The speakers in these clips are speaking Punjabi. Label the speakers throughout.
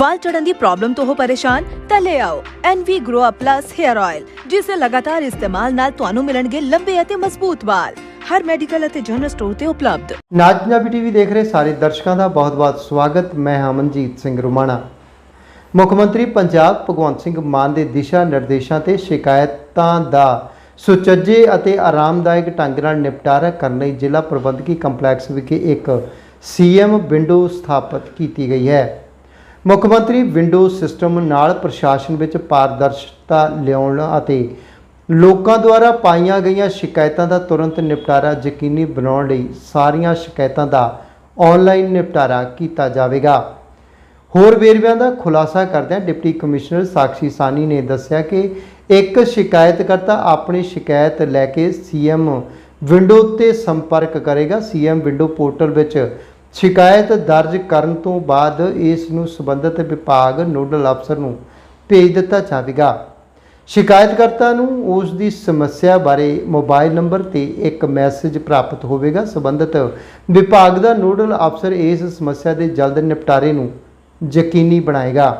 Speaker 1: ਵਾਲ ਚੜਨ ਦੀ ਪ੍ਰੋਬਲਮ ਤੋਂ ਹੋ ਪਰੇਸ਼ਾਨ, ਤਾਂ ਲੈ ਆਓ NV Grow Up Plus Hair Oil ਜਿਸ ਦੇ ਲਗਾਤਾਰ ਇਸਤੇਮਾਲ ਨਾਲ ਤੁਹਾਨੂੰ ਮਿਲਣਗੇ ਲੰਬੇ ਅਤੇ ਮਜ਼ਬੂਤ ਵਾਲ। ਹਰ ਮੈਡੀਕਲ ਅਤੇ ਜਨਰਲ ਸਟੋਰ ਤੇ ਉਪਲਬਧ।
Speaker 2: ਨਾਜ ਪੰਜਾਬੀ ਟੀਵੀ ਦੇਖ ਰਹੇ ਸਾਰੇ ਦਰਸ਼ਕਾਂ ਦਾ ਬਹੁਤ-ਬਹੁਤ ਸਵਾਗਤ। ਮੈਂ ਹਾਂ ਮਨਜੀਤ ਸਿੰਘ ਰੁਮਾਣਾ। ਮੁੱਖ ਮੰਤਰੀ ਪੰਜਾਬ ਭਗਵੰਤ ਸਿੰਘ ਮਾਨ ਦੇ ਦਿਸ਼ਾ ਨਿਰਦੇਸ਼ਾਂ ਤੇ ਸ਼ਿਕਾਇਤਾਂ ਦਾ ਸੁਚੱਜੇ ਅਤੇ ਆਰਾਮਦਾਇਕ ਢੰਗ ਨਾਲ ਨਿਪਟਾਰਾ ਕਰਨ ਲਈ ਜ਼ਿਲ੍ਹਾ ਪ੍ਰਬੰਧਕੀ ਕੰਪਲੈਕਸ ਵਿਖੇ ਇੱਕ ਸੀਐਮ ਵਿੰਡੋ ਸਥਾਪਿਤ ਕੀਤੀ ਗਈ ਹੈ। ਮੁੱਖ ਮੰਤਰੀ ਵਿੰਡੋ ਸਿਸਟਮ ਨਾਲ ਪ੍ਰਸ਼ਾਸਨ ਵਿੱਚ ਪਾਰਦਰਸ਼ਤਾ ਲਿਆਉਣ ਅਤੇ ਲੋਕਾਂ ਦੁਆਰਾ ਪਾਈਆਂ ਗਈਆਂ ਸ਼ਿਕਾਇਤਾਂ ਦਾ ਤੁਰੰਤ ਨਿਪਟਾਰਾ ਯਕੀਨੀ ਬਣਾਉਣ ਲਈ ਸਾਰੀਆਂ ਸ਼ਿਕਾਇਤਾਂ ਦਾ ਆਨਲਾਈਨ ਨਿਪਟਾਰਾ ਕੀਤਾ ਜਾਵੇਗਾ। ਹੋਰ ਵੇਰਵਿਆਂ ਦਾ ਖੁਲਾਸਾ ਕਰਦਿਆਂ ਡਿਪਟੀ ਕਮਿਸ਼ਨਰ ਸਾਕਸ਼ੀ ਸਾਨੀ ਨੇ ਦੱਸਿਆ ਕਿ ਇੱਕ ਸ਼ਿਕਾਇਤਕਰਤਾ ਆਪਣੀ ਸ਼ਿਕਾਇਤ ਲੈ ਕੇ ਸੀਐਮ ਵਿੰਡੋ ਤੇ ਸੰਪਰਕ ਕਰੇਗਾ। ਸੀਐਮ ਵਿੰਡੋ ਪੋਰਟਲ ਵਿੱਚ ਸ਼ਿਕਾਇਤ ਦਰਜ ਕਰਨ ਤੋਂ ਬਾਅਦ ਇਸ ਨੂੰ ਸੰਬੰਧਿਤ ਵਿਭਾਗ ਨੋਡਲ ਅਫਸਰ ਨੂੰ ਭੇਜ ਦਿੱਤਾ ਜਾਵੇਗਾ। ਸ਼ਿਕਾਇਤਕਰਤਾ ਨੂੰ ਉਸ ਦੀ ਸਮੱਸਿਆ ਬਾਰੇ ਮੋਬਾਈਲ ਨੰਬਰ ਤੇ ਇੱਕ ਮੈਸੇਜ ਪ੍ਰਾਪਤ ਹੋਵੇਗਾ। ਸੰਬੰਧਿਤ ਵਿਭਾਗ ਦਾ ਨੋਡਲ ਅਫਸਰ ਇਸ ਸਮੱਸਿਆ ਦੇ ਜਲਦ ਨਿਪਟਾਰੇ ਨੂੰ ਯਕੀਨੀ ਬਣਾਏਗਾ।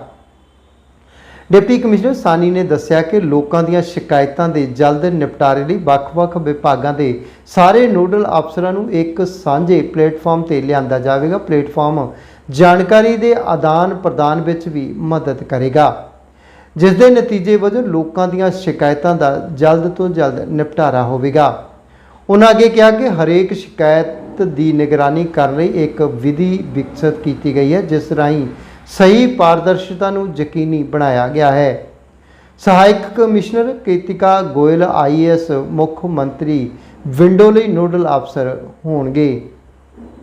Speaker 2: ਡਿਪਟੀ ਕਮਿਸ਼ਨਰ ਸਾਨੀ ਨੇ ਦੱਸਿਆ ਕਿ ਲੋਕਾਂ ਦੀਆਂ ਸ਼ਿਕਾਇਤਾਂ ਦੇ ਜਲਦ ਨਿਪਟਾਰੇ ਲਈ ਵੱਖ-ਵੱਖ ਵਿਭਾਗਾਂ ਦੇ ਸਾਰੇ ਨੋਡਲ ਅਫਸਰਾਂ ਨੂੰ ਇੱਕ ਸਾਂਝੇ ਪਲੇਟਫਾਰਮ ਤੇ ਲਿਆਂਦਾ ਜਾਵੇਗਾ। ਪਲੇਟਫਾਰਮ ਜਾਣਕਾਰੀ ਦੇ ਆਦਾਨ ਪ੍ਰਦਾਨ ਵਿੱਚ ਵੀ ਮਦਦ ਕਰੇਗਾ। ਜਿਸ ਦੇ ਨਤੀਜੇ ਵਜੋਂ ਲੋਕਾਂ ਦੀਆਂ ਸ਼ਿਕਾਇਤਾਂ ਦਾ ਜਲਦ ਤੋਂ ਜਲਦ ਨਿਪਟਾਰਾ ਹੋਵੇਗਾ। ਉਹਨਾਂ ਅੱਗੇ ਕਿਹਾ ਕਿ ਹਰੇਕ ਸ਼ਿਕਾਇਤ ਦੀ ਨਿਗਰਾਨੀ ਕਰਨ ਲਈ ਇੱਕ ਵਿਧੀ ਵਿਕਸਿਤ ਕੀਤੀ ਗਈ ਹੈ, ਜਿਸ ਰਾਹੀਂ ਸਹੀ ਪਾਰਦਰਸ਼ਤਾ ਨੂੰ ਯਕੀਨੀ ਬਣਾਇਆ ਗਿਆ ਹੈ। ਸਹਾਇਕ ਕਮਿਸ਼ਨਰ ਕੇਤਿਕਾ ਗੋਇਲ ਆਈਐਸ ਮੁੱਖ ਮੰਤਰੀ ਵਿੰਡੋ ਲਈ ਨੋਡਲ ਅਫਸਰ ਹੋਣਗੇ।